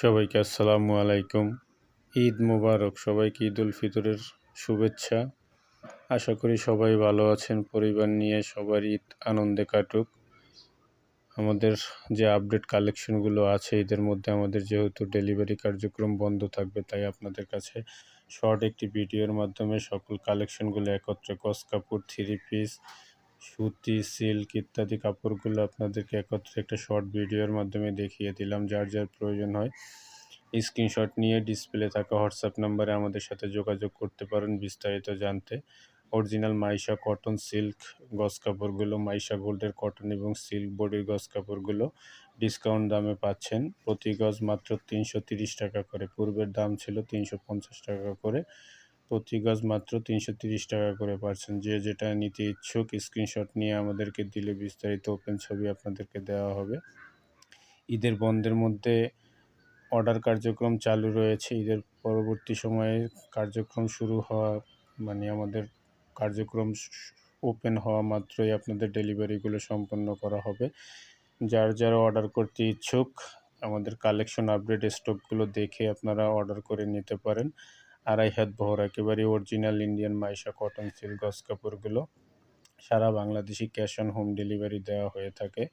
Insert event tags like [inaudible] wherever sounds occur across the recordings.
সবাইকে আসসালামু আলাইকুম। ঈদ মুবারক, সবাইকে ঈদ উল ফিতরের শুভেচ্ছা। আশা করি সবাই ভালো আছেন, পরিবার নিয়ে সবার ঈদ আনন্দে কাটুক। আমাদের যে আপডেট কালেকশনগুলো আছে ঈদের মধ্যে আমাদের যেহেতু ডেলিভারি কার্যক্রম বন্ধ থাকবে, তাই আপনাদের কাছে শর্ট একটি ভিডিওর মাধ্যমে সকল কালেকশনগুলো একত্রে কস কাপড় থ্রি পিস সুতি, সিল্ক ইত্যাদি কাপড়গুলো আপনাদেরকে একত্রে একটা শর্ট ভিডিওর মাধ্যমে দেখিয়ে দিলাম। যার যার প্রয়োজন হয়, স্ক্রিনশট নিয়ে ডিসপ্লে থাকা হোয়াটসঅ্যাপ নাম্বারে আমাদের সাথে যোগাযোগ করতে পারেন বিস্তারিত জানতে। অরিজিনাল মাইশা কটন সিল্ক গস কাপড়গুলো, মাইশা গোল্ডের কটন এবং সিল্ক বডির গস কাপড়গুলো ডিসকাউন্ট দামে পাচ্ছেন। প্রতি গজ মাত্র তিনশো টাকা করে, পূর্বের দাম ছিল তিনশো পঞ্চাশ টাকা করে। প্রতি গজ মাত্র তিনশো টাকা করে পাচ্ছেন যে যেটা নিতে ইচ্ছুক, স্ক্রিনশট নিয়ে আমাদেরকে দিলে বিস্তারিত ওপেন ছবি আপনাদেরকে দেওয়া হবে। ঈদের বন্ধের মধ্যে অর্ডার কার্যক্রম চালু রয়েছে। ঈদের পরবর্তী সময়ে কার্যক্রম শুরু হওয়া মানে আমাদের কার্যক্রম ওপেন হওয়া মাত্রই আপনাদের ডেলিভারিগুলো সম্পন্ন করা হবে। যার যারা অর্ডার করতে ইচ্ছুক, আমাদের কালেকশন আপডেট স্টকগুলো দেখে আপনারা অর্ডার করে নিতে পারেন। আড়াই হাত বহর, একেবারে original Indian Maisha cotton silk গস কাপড়গুলো। সারা Bangladeshi cash on home delivery দেওয়া হয়ে থাকে।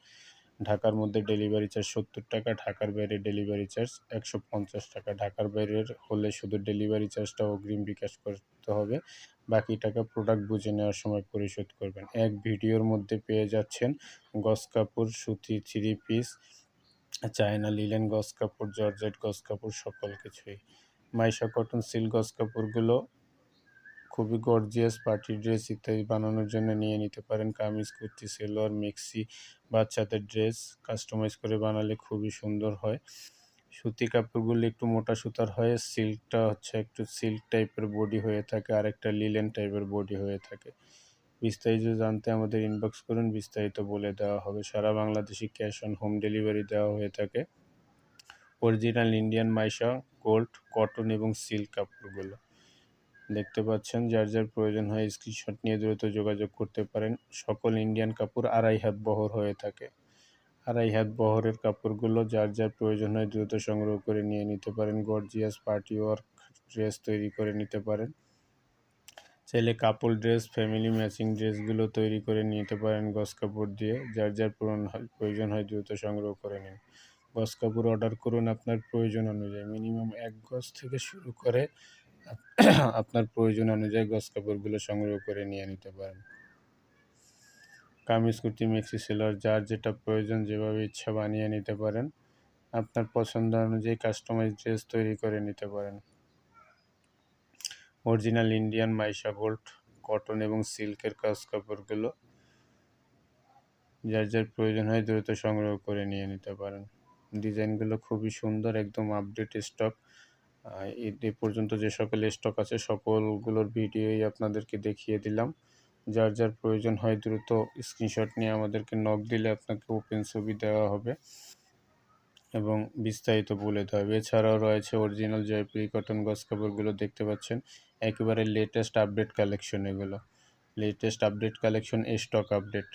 ঢাকার মধ্যে ডেলিভারি চার্জ সত্তর টাকা, ঢাকার বাইরে ডেলিভারি চার্জ একশো পঞ্চাশ টাকা। ঢাকার বাইরের হলে শুধু ডেলিভারি চার্জটা অগ্রিম বিকাশ করতে হবে। বাকি টাকা প্রোডাক্ট বুঝে নেওয়ার সময় পরিশোধ করবেন। এক ভিডিওর মধ্যে পেয়ে যাচ্ছেন গস কাপড়, সুতি থ্রি পিস চায়না লিলেন গস কাপড়, জর্জেট গস কাপড়, সকল কিছুই। মাইশা কটন সিল্ক গস কাপড়গুলো খুবই গর্জিয়াস পার্টি ড্রেস ইত্যাদি বানানোর জন্য নিয়ে নিতে পারেন। কামিজ, কুর্তি, সেলোয়ার, মিক্সি, বাচ্চাদের ড্রেস কাস্টমাইজ করে বানালে খুবই সুন্দর হয়। সুতি কাপড়গুলো একটু মোটা সুতার হয় সিল্কটা হচ্ছে একটু সিল্ক টাইপের বডি হয়ে থাকে আর একটা লিলেন টাইপের বডি হয়ে থাকে। বিস্তারিত জানতে আমাদের ইনবক্স করুন, বিস্তারিত বলে দেওয়া হবে। সারা Bangladeshi cash on home delivery দেওয়া হয়ে থাকে। Original Indian Maisha, gold, cotton এবং সিল্ক কাপড়গুলো। দেখতে পাচ্ছেন, যার যার প্রয়োজন হয় স্ক্রিনশট নিয়ে দ্রুত যোগাযোগ করতে পারেন। সকল ইন্ডিয়ান কাপড় আড়াই হাত বহর হয়ে থাকে। আড়াই হাত বহরের কাপড়গুলো যার যার প্রয়োজন হয় দ্রুত সংগ্রহ করে নিয়ে নিতে পারেন। গর্জিয়াস পার্টি ওয়ার্ক ড্রেস তৈরি করে নিতে পারেন। চাইলে কাপড় ড্রেস, ফ্যামিলি ম্যাচিং ড্রেসগুলো তৈরি করে নিতে পারেন। গস কাপড় দিয়ে যার যার প্রয়োজন হয় দ্রুত সংগ্রহ করে নিন। গস কাপড় অর্ডার করুন আপনার প্রয়োজন অনুযায়ী। মিনিমাম এক গজ থেকে শুরু করে [coughs] আপনার প্রয়োজন অনুযায়ী গস কাপড়গুলো সংগ্রহ করে নিয়ে নিতে পারেন। কামিজ, কুর্তি, মিক্সি সেলার যার যেটা প্রয়োজন যেভাবে ইচ্ছা বানিয়ে নিতে পারেন। আপনার পছন্দ অনুযায়ী কাস্টমাইজ ড্রেস তৈরি করে নিতে পারেন। Original Indian Maisha gold cotton এবং সিল্কের কাজ কাপড়গুলো, যার যার প্রয়োজন হয় দ্রুত সংগ্রহ করে নিয়ে নিতে পারেন। ডিজাইনগুলো খুবই সুন্দর, একদম আপডেট স্টক এ পর্যন্ত যে সকল স্টক আছে সকলগুলোর ভিডিওই আপনাদেরকে দেখিয়ে দিলাম। যার যার প্রয়োজন হয় দ্রুত স্ক্রিনশট নিয়ে আমাদেরকে নক দিলে আপনাকে ওপেন ছবি দেওয়া হবে এবং বিস্তারিত বলে দেওয়া হবে। এছাড়াও রয়েছে অরিজিনাল জয়পুরি কটন গস কাপড়গুলো দেখতে পাচ্ছেন, একেবারে লেটেস্ট আপডেট কালেকশন এগুলো। Latest update collection stock update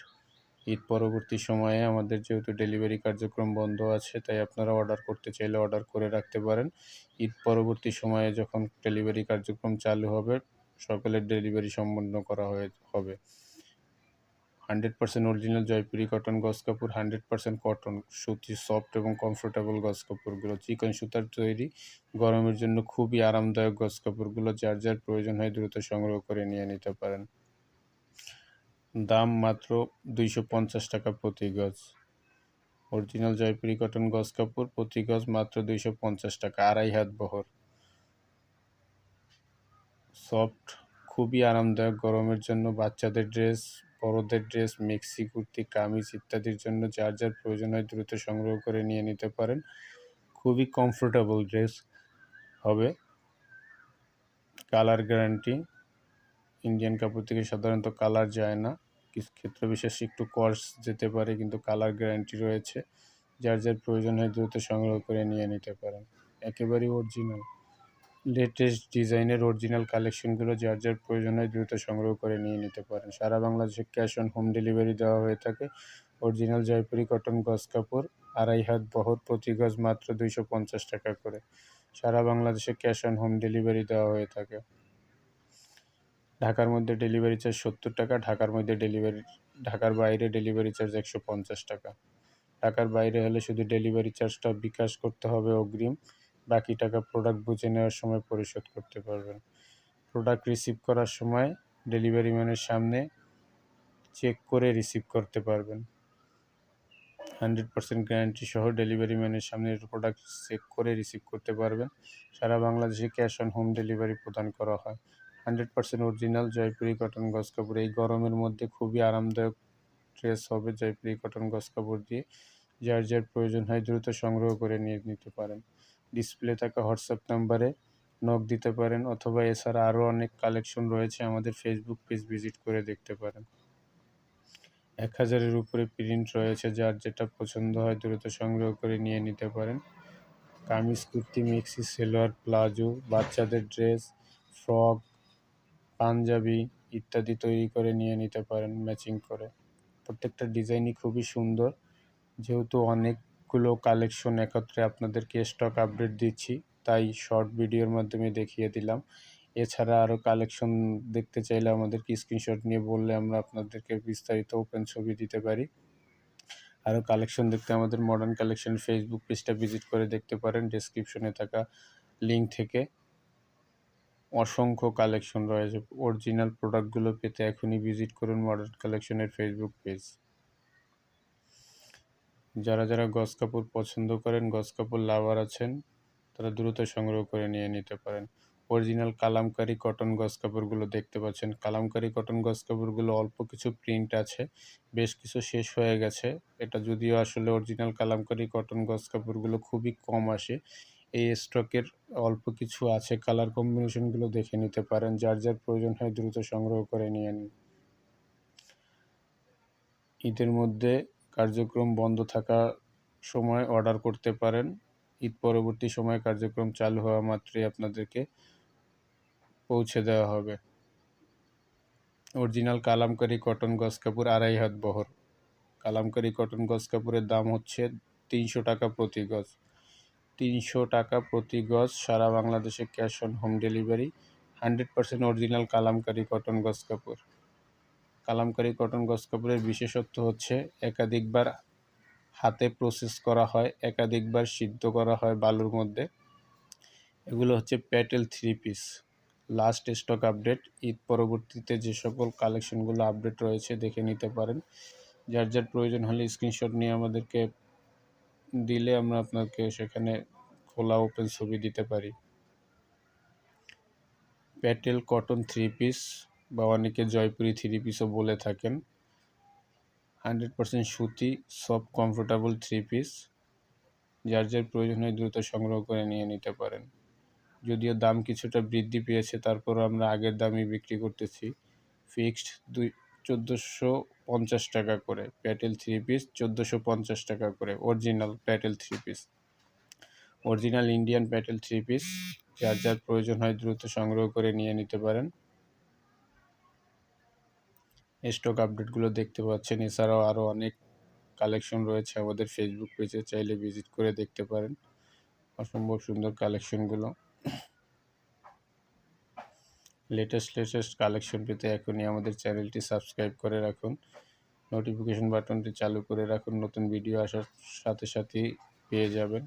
Eid পরবর্তী সময়ে আমাদের যেহেতু ডেলিভারি কার্যক্রম বন্ধ আছে, তাই আপনারা অর্ডার করতে চাইলে অর্ডার করে রাখতে পারেন। ঈদ পরবর্তী সময়ে যখন ডেলিভারি কার্যক্রম চালু হবে, সকলের ডেলিভারি সম্পন্ন করা হয়ে, হবে। Hundred percent original Jaipuri cotton গস কাপড়, হান্ড্রেড পার্সেন্ট কটন, সুতি, সফট এবং কমফোর্টেবল গস কাপড়গুলো, চিকন সুতার তৈরি, গরমের জন্য খুবই আরামদায়ক গস কাপড়গুলো, যার যার প্রয়োজন হয় দ্রুত সংগ্রহ করে নিয়ে নিতে পারেন। দাম মাত্র দুইশো পঞ্চাশ টাকা প্রতি গজ। অরিজিনাল জয়পুরি কটন গজ কাপড় প্রতি গজ মাত্র দুইশো পঞ্চাশ টাকা, আড়াই হাত বহর। সফট, খুবই আরামদায়ক গরমের জন্য বাচ্চাদের ড্রেস, বড়দের ড্রেস, মেক্সি, কুর্তি, কামিজ ইত্যাদির জন্য যার যার প্রয়োজন হয় দ্রুত সংগ্রহ করে নিয়ে নিতে পারেন। খুবই কমফোর্টেবল ড্রেস হবে। কালার গ্যারান্টি ইন্ডিয়ান কাপড় থেকে সাধারণত কালার যায় না। কিছু ক্ষেত্র বিশেষ একটু কর্স যেতে পারে, কিন্তু কালার গ্যারান্টি রয়েছে। যার যার প্রয়োজন হয় দ্রুত সংগ্রহ করে নিয়ে নিতে পারেন। একেবারেই অরিজিনাল লেটেস্ট ডিজাইনের অরিজিনাল কালেকশনগুলো যার যার প্রয়োজন হয় দ্রুত সংগ্রহ করে নিয়ে নিতে পারেন। সারা বাংলাদেশে ক্যাশ অন হোম ডেলিভারি দেওয়া হয়ে থাকে। অরিজিনাল জয়পুরি কটন গস কাপড়, আড়াই হাত বহর প্রতি গজ মাত্র দুইশো পঞ্চাশ টাকা করে। সারা বাংলাদেশে ক্যাশ অন হোম ডেলিভারি দেওয়া হয়ে থাকে। ঢাকার মধ্যে ডেলিভারি চার্জ সত্তর টাকা, ঢাকার মধ্যে ডেলিভারি ঢাকার বাইরে ডেলিভারি চার্জ একশো পঞ্চাশ টাকা। ঢাকার বাইরে হলে শুধু ডেলিভারি চার্জটা বিকাশ করতে হবে অগ্রিম, বাকি টাকা প্রোডাক্ট বুঝে নেওয়ার সময় পরিশোধ করতে পারবেন। প্রোডাক্ট রিসিভ করার সময় ডেলিভারি ম্যানের সামনে চেক করে রিসিভ করতে পারবেন। হান্ড্রেড পার্সেন্ট গ্যারান্টি সহ ডেলিভারি ম্যানের সামনে প্রোডাক্ট চেক করে রিসিভ করতে পারবেন। সারা বাংলাদেশে ক্যাশ অন হোম ডেলিভারি প্রদান করা হয়। Hundred percent original Jaipuri cotton গস কাপড়। এই গরমের মধ্যে খুবই আরামদায়ক ড্রেস হবে জয়পুরি কটন গস কাপড় দিয়ে। যার যার প্রয়োজন হয় দ্রুত সংগ্রহ করে নিয়ে নিতে পারেন। ডিসপ্লে থাকা হোয়াটসঅ্যাপ নাম্বারে নক দিতে পারেন অথবা এছাড়া আরও অনেক কালেকশন রয়েছে আমাদের ফেসবুক পেজ ভিজিট করে দেখতে পারেন। এক হাজারের উপরে প্রিন্ট রয়েছে, যার যেটা পছন্দ হয় দ্রুত সংগ্রহ করে নিয়ে নিতে পারেন। কামিজ কুর্তি, মিক্সি, সেলোয়ার, প্লাজো, বাচ্চাদের ড্রেস, ফ্রক পাঞ্জাবি ইত্যাদি তৈরি করে নিয়ে নিতে পারেন ম্যাচিং করে। প্রত্যেকটা ডিজাইনই খুবই সুন্দর। যেহেতু অনেকগুলো কালেকশন একত্রে আপনাদেরকে স্টক আপডেট দিচ্ছি, তাই শর্ট ভিডিওর মাধ্যমে দেখিয়ে দিলাম। এছাড়া আরও কালেকশন দেখতে চাইলে আমাদেরকে স্ক্রিনশট নিয়ে বললে আমরা আপনাদেরকে বিস্তারিত ওপেন ছবি দিতে পারি। আরও কালেকশন দেখতে আমাদের মডার্ন কালেকশন ফেসবুক পেজটা ভিজিট করে দেখতে পারেন। ডিসক্রিপশনে থাকা লিঙ্ক থেকে। অসংখ্য কালেকশন রয়েছে। অরিজিনাল প্রোডাক্টগুলো পেতে এখনই ভিজিট করুন মডার্ন কালেকশনের ফেসবুক পেজ যারা যারা গস কাপড় পছন্দ করেন গস কাপড় লাভার আছেন, তারা দ্রুত সংগ্রহ করে নিয়ে নিতে পারেন। অরিজিনাল কালামকারি কটন গস কাপড়গুলো দেখতে পাচ্ছেন। কালামকারি কটন গস কাপড়গুলো অল্প কিছু প্রিন্ট আছে, বেশ কিছু শেষ হয়ে গেছে। এটা যদিও আসলে অরিজিনাল কালামকারি কটন গস কাপড়গুলো খুবই কম আসে। এই স্টকের অল্প কিছু আছে কালার কম্বিনেশনগুলো দেখে নিতে পারেন, যার যার প্রয়োজন হয় দ্রুত সংগ্রহ করে নিয়ে নিন। ঈদের মধ্যে কার্যক্রম বন্ধ থাকা সময় অর্ডার করতে পারেন। ঈদ পরবর্তী সময় কার্যক্রম চালু হওয়া মাত্রই আপনাদেরকে পৌঁছে দেওয়া হবে। অরিজিনাল কালামকারি কটন গজ কাপড়, আড়াই হাত বহর। কালামকারি কটন গজ কাপড়ের দাম হচ্ছে তিনশো টাকা প্রতি গজ। তিনশো টাকা প্রতি গজ, সারা বাংলাদেশে cash on home delivery, hundred percent original Kalamkari cotton গজ কাপড়। কালামকারি কটন গজ কাপড়ের বিশেষত্ব হচ্ছে, একাধিকবার হাতে প্রসেস করা হয়, একাধিকবার সিদ্ধ করা হয় বালুর মধ্যে। এগুলো হচ্ছে Patel three piece last stock update Eid পরবর্তীতে যে সকল কালেকশনগুলো আপডেট রয়েছে দেখে নিতে পারেন। যার যার প্রয়োজন হলে স্ক্রিনশট নিয়ে আমাদেরকে দিলে আমরা আপনাকে সেখানে খোলা ওপেন ছবি দিতে পারি। প্যাটেল কটন থ্রি পিস বা অনেকে জয়পুরি থ্রি পিসও বলে থাকেন। হান্ড্রেড পার্সেন্ট সুতি সব কমফোর্টেবল থ্রি পিস যার যার প্রয়োজন হয় দ্রুত সংগ্রহ করে নিয়ে নিতে পারেন। যদিও দাম কিছুটা বৃদ্ধি পেয়েছে তারপর আমরা আগের দামই বিক্রি করতেছি। ফিক্সড দুই চোদ্দোশো পঞ্চাশ টাকা করে প্যাটেল থ্রি পিস চোদ্দোশো পঞ্চাশ টাকা করে original Patel three piece original Indian Patel three piece যার যার প্রয়োজন হয় দ্রুত সংগ্রহ করে নিয়ে নিতে পারেন। স্টক আপডেটগুলো দেখতে পাচ্ছেন, এছাড়াও আরও অনেক কালেকশন রয়েছে আমাদের ফেসবুক পেজে চাইলে ভিজিট করে দেখতে পারেন। অসম্ভব সুন্দর কালেকশনগুলো লেটেস্ট লেটেস্ট কালেকশন পেতে এখনই আমাদের চ্যানেলটি সাবস্ক্রাইব করে রাখুন। নোটিফিকেশন বাটনটি চালু করে রাখুন। নতুন ভিডিও আসার সাথে সাথেই পেয়ে যাবেন।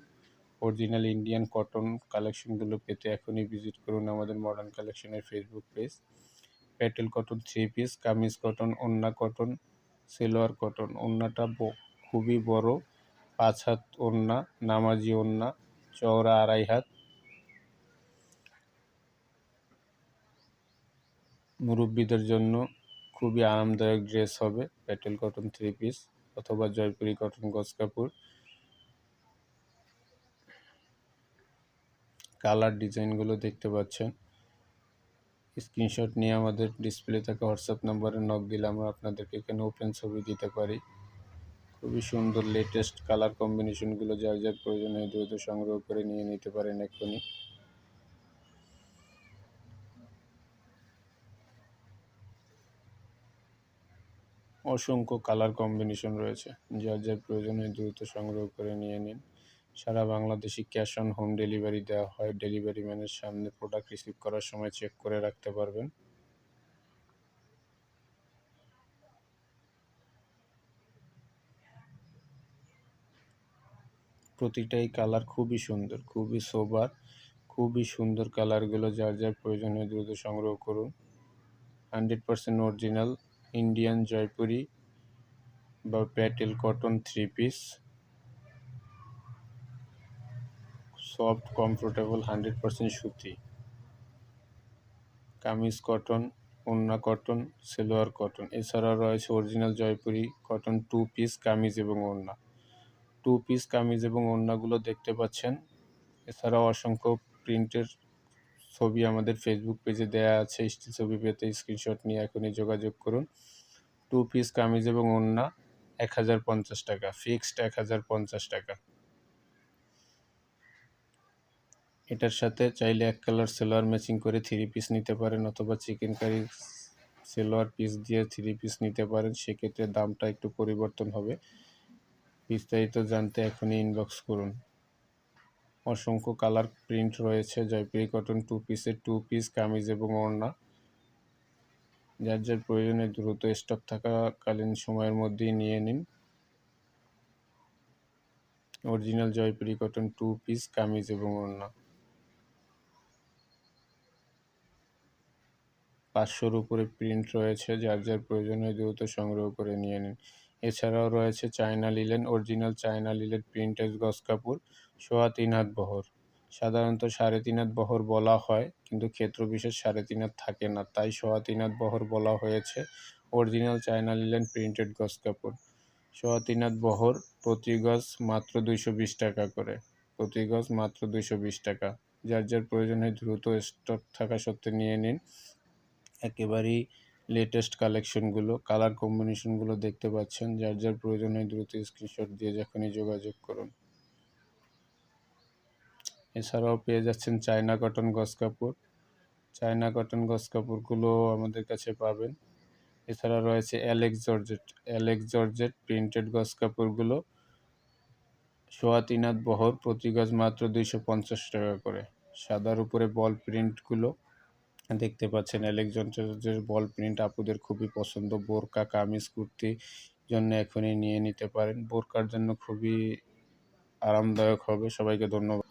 অরিজিনাল ইন্ডিয়ান কটন কালেকশনগুলো পেতে এখনই ভিজিট করুন আমাদের মডার্ন কালেকশনের Facebook page Patel cotton three piece kameez cotton ওন্না কটন সেলোয়ার কটন ওন্নাটা খুবই বড়, পাঁচ হাত ওন্না, নামাজি ওন্না, চওড়া আড়াই হাত। মুরব্বীদের জন্য খুবই আরামদায়ক ড্রেস হবে। প্যাটেল কটন থ্রি পিস অথবা জয়পুরি কটন গজ কাপড়। কালার ডিজাইনগুলো দেখতে পাচ্ছেন। স্ক্রিনশট নিয়ে আমাদের ডিসপ্লে থাকা হোয়াটসঅ্যাপ নাম্বারে নক দিলে আমরা আপনাদেরকে এখানে ওপেন ছবি দিতে পারি। খুবই সুন্দর লেটেস্ট কালার কম্বিনেশনগুলো যার যার প্রয়োজন হয় দ্রুত সংগ্রহ করে নিয়ে নিতে পারেন এক্ষুনি। অসংখ্য কালার কম্বিনেশন রয়েছে। যার যার প্রয়োজনে দ্রুত সংগ্রহ করে নিয়ে নিন। সারা বাংলাদেশে ক্যাশ অন হোম ডেলিভারি দেওয়া হয়। ডেলিভারি ম্যানের সামনে প্রোডাক্ট রিসিভ করার সময় চেক করে রাখতে পারবেন। প্রতিটাই কালার খুবই সুন্দর, খুবই সোবার খুবই সুন্দর কালারগুলো যার যার প্রয়োজনীয় দ্রুত সংগ্রহ করুন। Hundred percent original Indian Jaipuri বা Patel cotton three piece soft comfortable hundred percent সুতি। কামিজ কটন ওন্না কটন সেলোয়ার কটন এছাড়াও রয়েছে original Jaipuri cotton two piece kameez এবং ওড়না টু পিস কামিজ এবং ওড়নাগুলো দেখতে পাচ্ছেন। এছাড়াও অসংখ্য প্রিন্টের ছবি আমাদের ফেসবুক পেজে দেওয়া আছে। স্টিল ছবি পেতে স্ক্রিনশট নিয়ে এখনই যোগাযোগ করুন। টু পিস কামিজ এবং ওড়না, এক হাজার পঞ্চাশ টাকা। ফিক্সড এক হাজার পঞ্চাশ টাকা। এটার সাথে চাইলে এক কালার সেলোয়ার ম্যাচিং করে থ্রি পিস নিতে পারেন অথবা চিকেন কারি সেলোয়ার পিস দিয়ে থ্রি পিস নিতে পারেন। সেক্ষেত্রে দামটা একটু পরিবর্তন হবে। বিস্তারিত জানতে এখনই ইনবক্স করুন। অসংখ্য কালার প্রিন্ট রয়েছে জয়পুরি কটন টু পিসের টু পিস কামিজ এবং ওড়না। যার যার প্রয়োজনে দ্রুত স্টক থাকাকালীন সময়ের মধ্যেই নিয়ে নিন। Original Jaipuri cotton two piece kameez এবং ওড়না। পাঁচশোর উপরে প্রিন্ট রয়েছে, যার যার প্রয়োজনে দ্রুত সংগ্রহ করে নিয়ে নিন। এছাড়াও রয়েছে China linen, original China linen printed গস কাপড় সোয়া তিন হাত বহর। সাধারণত সাড়ে তিন হাত বহর বলা হয়, কিন্তু ক্ষেত্র বিশেষ সাড়ে তিন হাত থাকে না, তাই সোয়া তিন হাত বহর বলা হয়েছে অরিজিনাল চায়না লিলেন প্রিন্টেড গস কাপড় সোয়া তিন হাত বহর প্রতি গজ মাত্র দুইশো বিশ টাকা করে, প্রতি গজ মাত্র দুইশো বিশ টাকা। যার যার প্রয়োজনে দ্রুত স্টক থাকা সত্ত্বে নিয়ে নিন। একেবারেই লেটেস্ট কালেকশনগুলো কালার কম্বিনেশনগুলো দেখতে পাচ্ছেন। যার যার প্রয়োজন হয় দ্রুত স্ক্রিনশট দিয়ে যখনই যোগাযোগ করুন। এছাড়াও পেয়ে যাচ্ছেন চায়না কটন গস কাপড়। চায়না কটন গস কাপড়গুলো আমাদের কাছে পাবেন। এছাড়া রয়েছে Alex georgette Alex georgette printed গস কাপড়গুলো। সোয়া তিন বহর, প্রতি গজ মাত্র দুইশো পঞ্চাশ টাকা করে। সাদার উপরে বল প্রিন্টগুলো দেখতে পাচ্ছেন অ্যালেকজান্ডারের বল প্রিন্ট আপুদের খুবই পছন্দ। বোরকা, কামিজ, কুর্তি জন্য এখনই নিয়ে নিতে পারেন। বোরকার জন্য খুবই আরামদায়ক হবে। সবাইকে ধন্যবাদ।